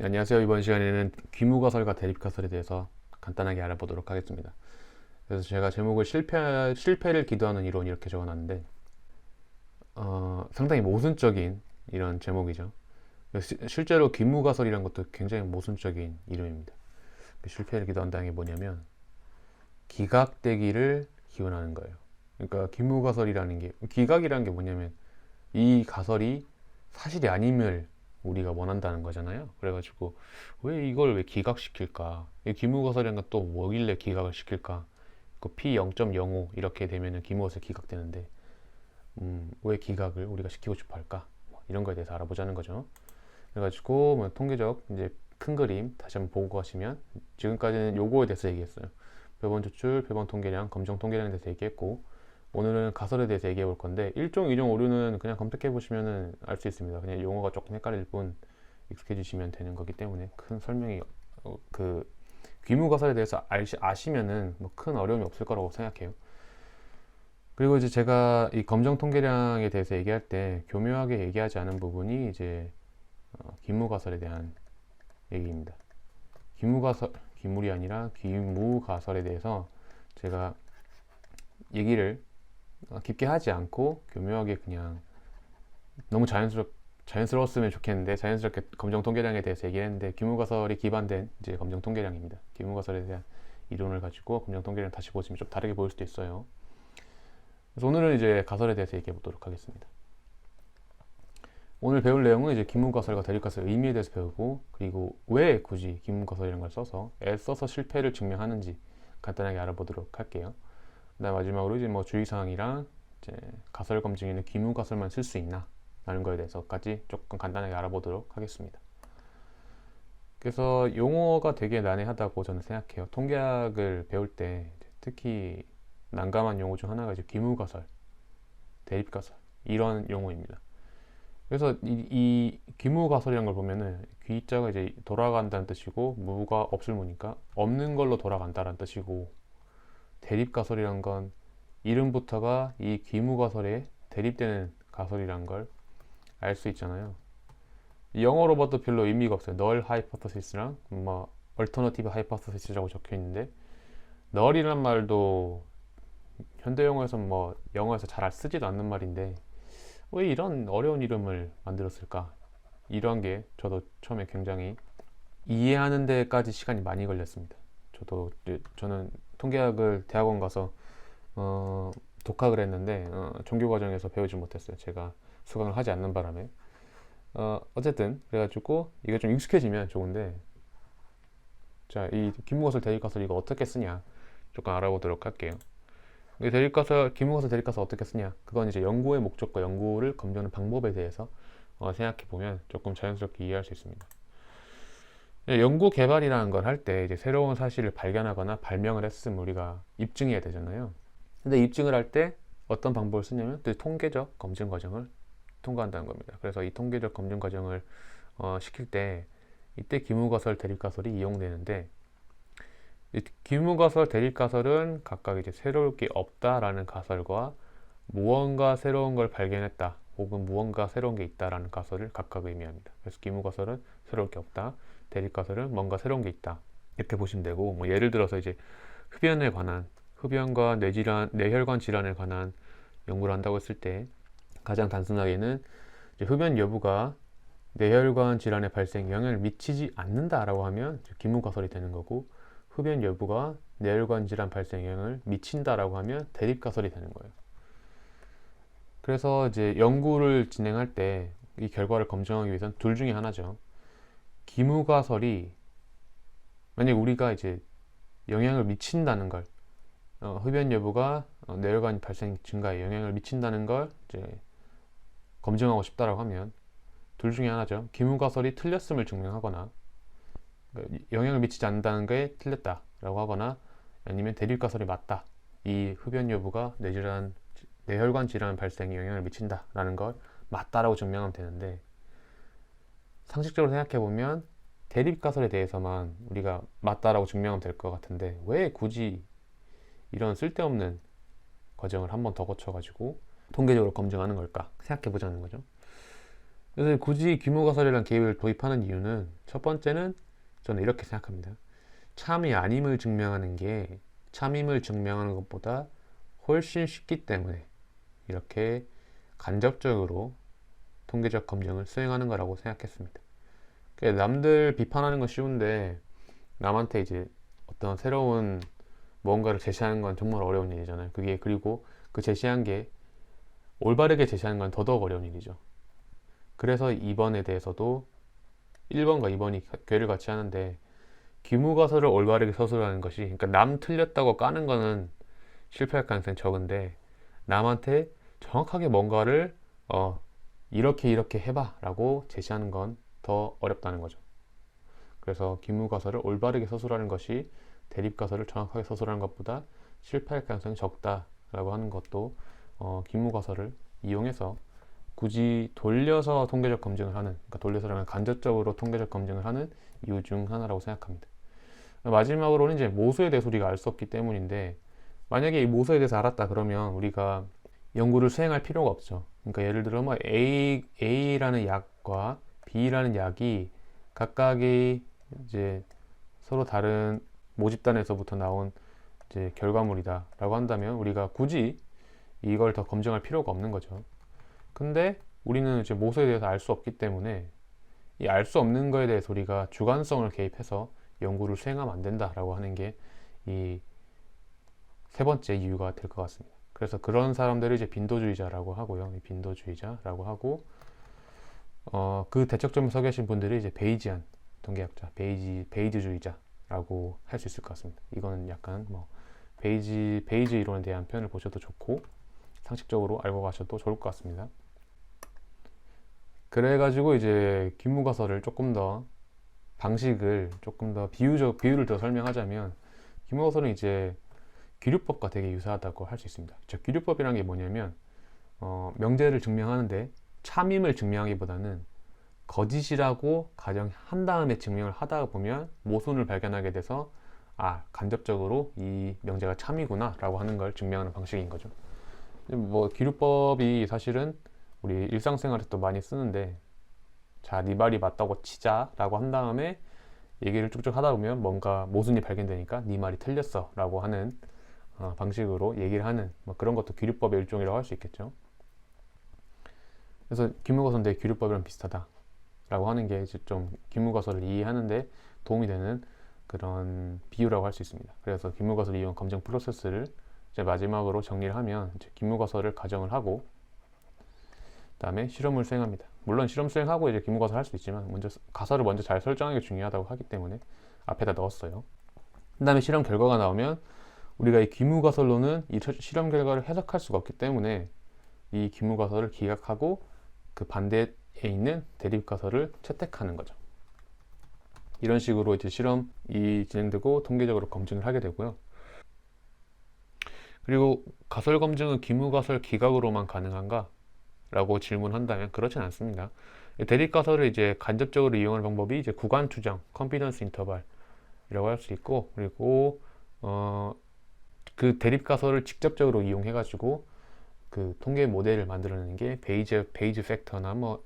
네, 안녕하세요. 이번 시간에는 귀무가설과 대립가설에 대해서 간단하게 알아보도록 하겠습니다. 그래서 제가 제목을 실패, 실패를 기도하는 이론 이렇게 적어놨는데 어, 상당히 모순적인 이런 제목이죠. 시- 실제로 귀무가설이란 것도 굉장히 모순적인 이름입니다. 그 실패를 기도한다는 게 뭐냐면 기각되기를 기원하는 거예요. 그러니까 귀무가설이라는 게 기각이라는 게 뭐냐면 이 가설이 사실이 아님을 우리가 원한다는 거잖아요. 그래가지고 왜 이걸 왜 기각시킬까? 이 기무가설이란 건또 뭐길래 기각을 시킬까? 그 P 0.05 이렇게 되면은 기무가설 기각되는데 음, 왜 기각을 우리가 시키고 싶어 할까? 뭐 이런 거에 대해서 알아보자는 거죠. 그래가지고 뭐 통계적 이제 큰 그림 다시 한번 보고 가시면 지금까지는 요거에 대해서 얘기했어요. 표본 추출, 표본 통계량, 검정 통계량에 대해서 얘기했고 오늘은 가설에 대해서 얘기해 볼 건데 1종, 2종, 오류는 그냥 검색해 보시면은 알수 있습니다. 그냥 용어가 조금 헷갈릴 뿐 익숙해지시면 되는 거기 때문에 큰 설명이 어, 그 귀무 가설에 대해서 알시, 아시면은 뭐 큰 어려움이 없을 거라고 생각해요. 그리고 이제 제가 이 검정 통계량에 대해서 얘기할 때 교묘하게 얘기하지 않은 부분이 이제 어, 귀무 가설에 대한 얘기입니다. 귀무 가설, 귀물이 아니라 귀무 가설에 대해서 제가 얘기를 어, 깊게 하지 않고 교묘하게 그냥 너무 자연스럽 자연스러웠으면 좋겠는데 자연스럽게 검정 통계량에 대해서 얘기했는데 기무가설이 기반된 이제 검정 통계량입니다. 기무가설에 대한 이론을 가지고 검정 통계량 다시 보시면 좀 다르게 보일 수도 있어요. 그래서 오늘은 이제 가설에 대해서 얘기해 보도록 하겠습니다. 오늘 배울 내용은 이제 기문가설과 대립가설 의미에 대해서 배우고 그리고 왜 굳이 기문가설이라는 걸 써서 애써서 실패를 증명하는지 간단하게 알아보도록 할게요. 그다음 마지막으로 이제 뭐 주의사항이랑 이제 가설 검증에는 기문가설만 쓸 수 있나 라는 거에 대해서까지 조금 간단하게 알아보도록 하겠습니다. 그래서 용어가 되게 난해하다고 저는 생각해요. 통계학을 배울 때 특히 난감한 용어 중 하나가 이제 기무가설, 대립가설 이런 용어입니다. 그래서 이, 이 기무가설이라는 걸 보면은 귀자가 이제 돌아간다는 뜻이고 무가 없을 무니까 없는 걸로 돌아간다는 뜻이고 대립가설이란 건 이름부터가 이 기무가설에 대립되는 가설이란 걸 알 수 있잖아요. 영어로 봐도 별로 의미가 없어요. 널 하이퍼터시스랑 뭐 얼터너티브 하이퍼터시스라고 적혀 있는데 널이란 말도 현대 영어에서 뭐 영어에서 잘 쓰지도 않는 말인데 왜 이런 어려운 이름을 만들었을까? 이런 게 저도 처음에 굉장히 이해하는 데까지 시간이 많이 걸렸습니다. 저도 저는 통계학을 대학원 가서 어, 독학을 했는데 어, 종교 과정에서 배우지 못했어요. 제가 수강을 하지 않는 바람에 어, 어쨌든 그래가지고 이게 좀 익숙해지면 좋은데 자, 이 기무가설 대립가설 이거 어떻게 쓰냐 조금 알아보도록 할게요. 이 대립가설 기무가설 대립가설 어떻게 쓰냐 그건 이제 연구의 목적과 연구를 검증하는 방법에 대해서 어, 생각해 보면 조금 자연스럽게 이해할 수 있습니다. 예, 연구 개발이라는 걸 할 때 이제 새로운 사실을 발견하거나 발명을 했으면 우리가 입증해야 되잖아요. 근데 입증을 할 때 어떤 방법을 쓰냐면 또 통계적 검증 과정을 통과한다는 겁니다. 그래서 이 통계적 검증 과정을 어, 시킬 때 이때 기무가설, 대립가설이 이용되는데 이 기무가설, 대립가설은 각각 이제 새로울 게 없다라는 가설과 무언가 새로운 걸 발견했다 혹은 무언가 새로운 게 있다라는 가설을 각각 의미합니다. 그래서 기무가설은 새로울 게 없다, 대립가설은 뭔가 새로운 게 있다 이렇게 보시면 되고 뭐 예를 들어서 이제 흡연에 관한 흡연과 뇌질환, 뇌혈관 질환에 관한 연구를 한다고 했을 때 가장 단순하게는 흡연 여부가 뇌혈관 질환의 발생에 영향을 미치지 않는다라고 하면 기무가설이 되는 거고 흡연 여부가 뇌혈관 질환 발생에 영향을 미친다라고 하면 대립가설이 되는 거예요. 그래서 이제 연구를 진행할 때 이 결과를 검증하기 위해서는 둘 중에 하나죠. 기무가설이 만약 우리가 이제 영향을 미친다는 걸 어, 흡연 여부가 어, 뇌혈관 발생 증가에 영향을 미친다는 걸 이제 검증하고 싶다라고 하면 둘 중에 하나죠. 기무가설이 틀렸음을 증명하거나 그러니까 영향을 미치지 않는다는 게 틀렸다라고 하거나 아니면 대립가설이 맞다. 이 흡연 여부가 뇌질환, 뇌혈관 질환 발생에 영향을 미친다라는 걸 맞다라고 증명하면 되는데 상식적으로 생각해 보면 대립가설에 대해서만 우리가 맞다라고 증명하면 될 것 같은데 왜 굳이 이런 쓸데없는 과정을 한 번 더 거쳐가지고 통계적으로 검증하는 걸까 생각해 보자는 거죠. 그래서 굳이 규모가설이라는 개입을 도입하는 이유는 첫 번째는 저는 이렇게 생각합니다. 참이 아님을 증명하는 게 참임을 증명하는 것보다 훨씬 쉽기 때문에 이렇게 간접적으로 통계적 검증을 수행하는 거라고 생각했습니다. 남들 비판하는 건 쉬운데 남한테 이제 어떤 새로운 뭔가를 제시하는 건 정말 어려운 일이잖아요. 그게 그리고 그 제시한 게 올바르게 제시하는 건 더더욱 어려운 일이죠. 그래서 2번에 대해서도 1번과 2번이 괴를 같이 하는데 기무가설을 올바르게 서술하는 것이 그러니까 남 틀렸다고 까는 거는 실패할 가능성이 적은데 남한테 정확하게 뭔가를 어 이렇게 이렇게 해봐 라고 제시하는 건 더 어렵다는 거죠. 그래서 기무가설을 올바르게 서술하는 것이 대립가설을 정확하게 서술하는 것보다 실패할 가능성이 적다라고 하는 것도 어, 기무가설을 이용해서 굳이 돌려서 통계적 검증을 하는 그러니까 돌려서라면 간접적으로 통계적 검증을 하는 이유 중 하나라고 생각합니다. 마지막으로는 이제 모수에 대해서 우리가 알 수 없기 때문인데 만약에 이 모수에 대해서 알았다 그러면 우리가 연구를 수행할 필요가 없죠. 그러니까 예를 들어 뭐 A, A라는 약과 B라는 약이 각각이 이제 서로 다른 모집단에서부터 나온 이제 결과물이다라고 한다면 우리가 굳이 이걸 더 검증할 필요가 없는 거죠. 근데 우리는 이제 모수에 대해서 알 수 없기 때문에 이 알 수 없는 거에 대해서 우리가 주관성을 개입해서 연구를 수행하면 안 된다라고 하는 게 이 세 번째 이유가 될 것 같습니다. 그래서 그런 사람들을 이제 빈도주의자라고 하고요. 빈도주의자라고 하고 어, 그 대척점에 서 계신 분들이 이제 베이지안 통계학자, 베이지 베이지주의자라고 할 수 있을 것 같습니다. 이거는 약간 뭐 베이지 베이지 이론에 대한 표현을 보셔도 좋고 상식적으로 알고 가셔도 좋을 것 같습니다. 그래가지고 이제 김무가설을 조금 더 방식을 조금 더 비유적 비유를 더 설명하자면 김무가설은 이제 기류법과 되게 유사하다고 할 수 있습니다. 저 기류법이란 게 뭐냐면 어, 명제를 증명하는데 참임을 증명하기보다는 거짓이라고 가정한 다음에 증명을 하다 보면 모순을 발견하게 돼서 아 간접적으로 이 명제가 참이구나 라고 하는 걸 증명하는 방식인 거죠 뭐 기류법이 사실은 우리 일상생활에서도 많이 쓰는데 자, 네 말이 맞다고 치자 라고 한 다음에 얘기를 쭉쭉 하다 보면 뭔가 모순이 발견되니까 네 말이 틀렸어 라고 하는 어, 방식으로 얘기를 하는 뭐 그런 것도 기류법의 일종이라고 할 수 있겠죠 그래서 기무거선대 기류법이랑 비슷하다 라고 하는 게 좀 기무거설을 이해하는데 도움이 되는 그런 비유라고 할 수 있습니다 그래서 기무거설 이용 검증 프로세스를 이제 마지막으로 정리를 하면 이제 기무거설을 가정을 하고 그다음에 실험을 수행합니다. 물론 실험 수행하고 이제 기무가설 할수 있지만 먼저 가설을 먼저 잘 설정하는 게 중요하다고 하기 때문에 앞에다 넣었어요. 그다음에 실험 결과가 나오면 우리가 이 기무가설로는 이 실험 결과를 해석할 수가 없기 때문에 이 기무가설을 기각하고 그 반대에 있는 대립가설을 채택하는 거죠. 이런 식으로 이제 실험이 진행되고 통계적으로 검증을 하게 되고요. 그리고 가설 검증은 기무가설 기각으로만 가능한가? 라고 질문한다면 그렇진 않습니다. 대립가설을 이제 간접적으로 이용하는 방법이 이제 구간 추정, 컨피던스 인터벌이라고 할 수 있고 그리고 어, 그 대립가설을 직접적으로 이용해 가지고 그 통계 모델을 만들어내는 게 베이즈 베이즈 팩터나 뭐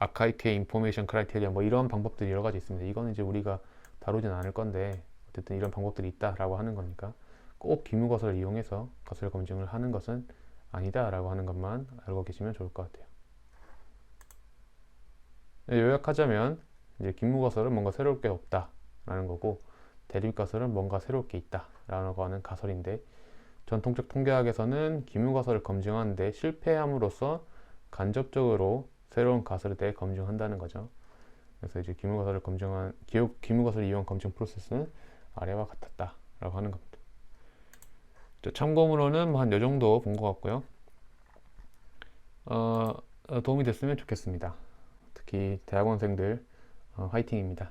아카이케 인포메이션 크라이테리아 뭐 이런 방법들이 여러 가지 있습니다. 이거는 이제 우리가 다루진 않을 건데 어쨌든 이런 방법들이 있다라고 하는 거니까 꼭 기무거설을 이용해서 가설 검증을 하는 것은 아니다라고 하는 것만 알고 계시면 좋을 것 같아요. 네, 요약하자면 이제 김무가설은 뭔가 새로울 게 없다라는 거고 대립가설은 뭔가 새로울 게 있다라고 하는 가설인데 전통적 통계학에서는 기무가설을 검증하는데 실패함으로써 간접적으로 새로운 가설에 대해 검증한다는 거죠. 그래서 이제 기무가설을 검증한 기록 기무가설을 이용 검증 프로세스는 아래와 같았다라고 하는 겁니다. 참고문로는 뭐 한요 정도 본 것 같고요. 어, 어, 도움이 됐으면 좋겠습니다. 특히 대학원생들 어, 화이팅입니다.